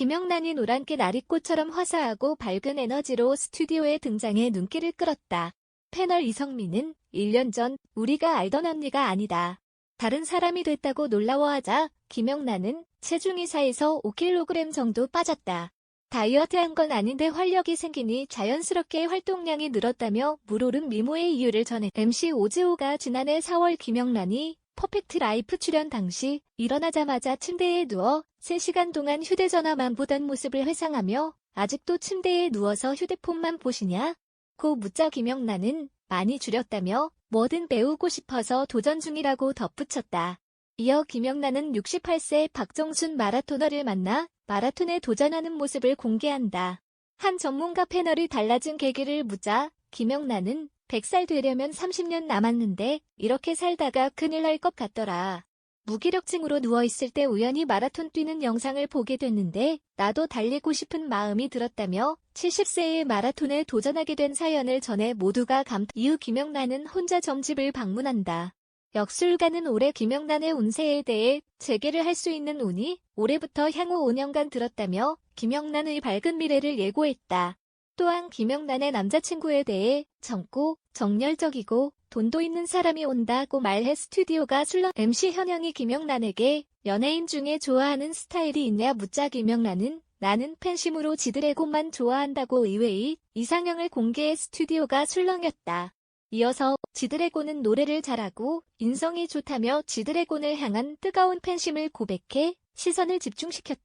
김영란이 노란깨 나리꽃처럼 화사하고 밝은 에너지로 스튜디오에 등장해 눈길을 끌었다. 패널 이성민은 1년 전 우리가 알던 언니가 아니다. 다른 사람이 됐다고 놀라워하자 김영란은 체중 이사에서 5kg 정도 빠졌다. 다이어트 한 건 아닌데 활력이 생기니 자연스럽게 활동량이 늘었다며 물오른 미모의 이유를 전해 MC 오즈오가 지난해 4월 김영란이 퍼펙트 라이프 출연 당시 일어나자마자 침대에 누워 3시간 동안 휴대전화만 보던 모습을 회상하며 아직도 침대에 누워서 휴대폰만 보시냐? 고 묻자 김영란은 많이 줄였다며 뭐든 배우고 싶어서 도전 중이라고 덧붙였다. 이어 김영란은 68세 박정순 마라토너를 만나 마라톤에 도전하는 모습을 공개한다. 한 전문가 패널이 달라진 계기를 묻자 김영란은 100살 되려면 30년 남았는데 이렇게 살다가 큰일 날 것 같더라. 무기력증으로 누워있을 때 우연히 마라톤 뛰는 영상을 보게 됐는데 나도 달리고 싶은 마음이 들었다며 70세에 마라톤에 도전하게 된 사연을 전해 모두가 감 이후 김영란은 혼자 점집을 방문한다. 역술가는 올해 김영란의 운세에 대해 재개를 할 수 있는 운이 올해부터 향후 5년간 들었다며 김영란의 밝은 미래를 예고했다. 또한 김영란의 남자친구에 대해 젊고 정열적이고 돈도 있는 사람이 온다고 말해 스튜디오가 술렁 MC 현영이 김영란에게 연예인 중에 좋아하는 스타일이 있냐 묻자 김영란은 나는 팬심으로 지드래곤만 좋아한다고 의외의 이상형을 공개해 스튜디오가 술렁였다. 이어서 지드래곤은 노래를 잘하고 인성이 좋다며 지드래곤을 향한 뜨거운 팬심을 고백해 시선을 집중시켰다.